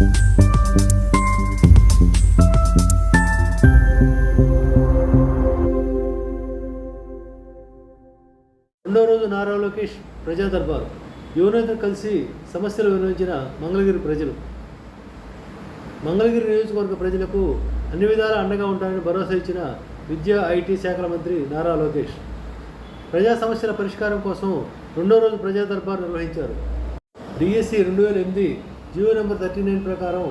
రెండో రోజు నారా లోకేష్ ప్రజా దర్బారు. యువనేతలు కలిసి సమస్యలు వినియోగించిన మంగళగిరి ప్రజలు. మంగళగిరి నియోజకవర్గ ప్రజలకు అన్ని విధాలా అండగా ఉంటారని భరోసా ఇచ్చిన విద్యా ఐటీ శాఖల మంత్రి నారా లోకేష్. ప్రజా సమస్యల పరిష్కారం కోసం రెండో రోజు ప్రజా దర్బార్ నిర్వహించారు. డిఎస్సి రెండు వేల ఎనిమిది జియో నెంబర్ థర్టీ నైన్ ప్రకారం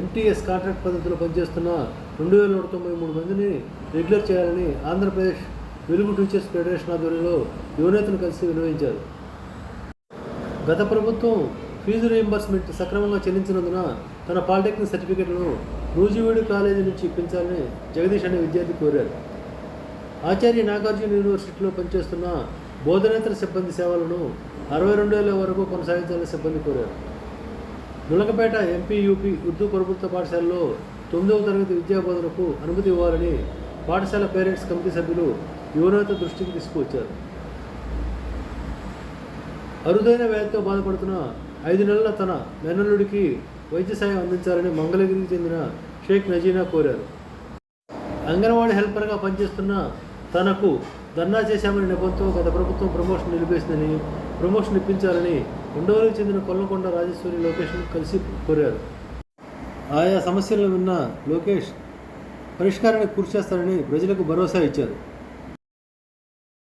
ఎంటీఎస్ కాంట్రాక్ట్ పద్ధతిలో పనిచేస్తున్న రెండు వేల నూట తొంభై మూడు మందిని రెగ్యులర్ చేయాలని ఆంధ్రప్రదేశ్ వెలుగు టీచర్స్ ఫెడరేషన్ ఆధ్వర్యంలో యువనేతను కలిసి వినియోగించారు గత ప్రభుత్వం ఫీజు రీయింబర్స్మెంట్ సక్రమంగా చెల్లించినందున తన పాలిటెక్నిక్ సర్టిఫికెట్లను నూజివీడు కాలేజీ నుంచి ఇప్పించాలని జగదీష్ అనే విద్యార్థి కోరారు. ఆచార్య నాగార్జున యూనివర్సిటీలో పనిచేస్తున్న బోధనేతర సిబ్బంది సేవలను అరవై రెండు వేల వరకు కొనసాగించాలని సిబ్బంది కోరారు. నులకపేట ఎంపీ యూపీ ఉర్దూ ప్రభుత్వ పాఠశాలలో తొమ్మిదవ తరగతి విద్యా బోధనకు అనుమతి ఇవ్వాలని పాఠశాల పేరెంట్స్ కమిటీ సభ్యులు యువనేత దృష్టికి తీసుకువచ్చారు. అరుదైన వ్యాధితో బాధపడుతున్న ఐదు నెలల తన మేనల్లుడికి వైద్య సాయం అందించాలని మంగళగిరికి చెందిన షేక్ నజీనా కోరారు. అంగన్వాడీ హెల్పర్గా పనిచేస్తున్న తనకు ధర్నా చేశామని నెపంతో గత ప్రభుత్వం ప్రమోషన్ నిలిపేసిందని ప్రమోషన్ ఇప్పించాలని ఉండవల్లికి చెందిన కొల్లకొండ రాజేశ్వరి లోకేష్ను కలిసి కోరారు. ఆయా సమస్యలను విన్న లోకేష్ పరిష్కారానికి కృషి చేస్తారని ప్రజలకు భరోసా ఇచ్చారు.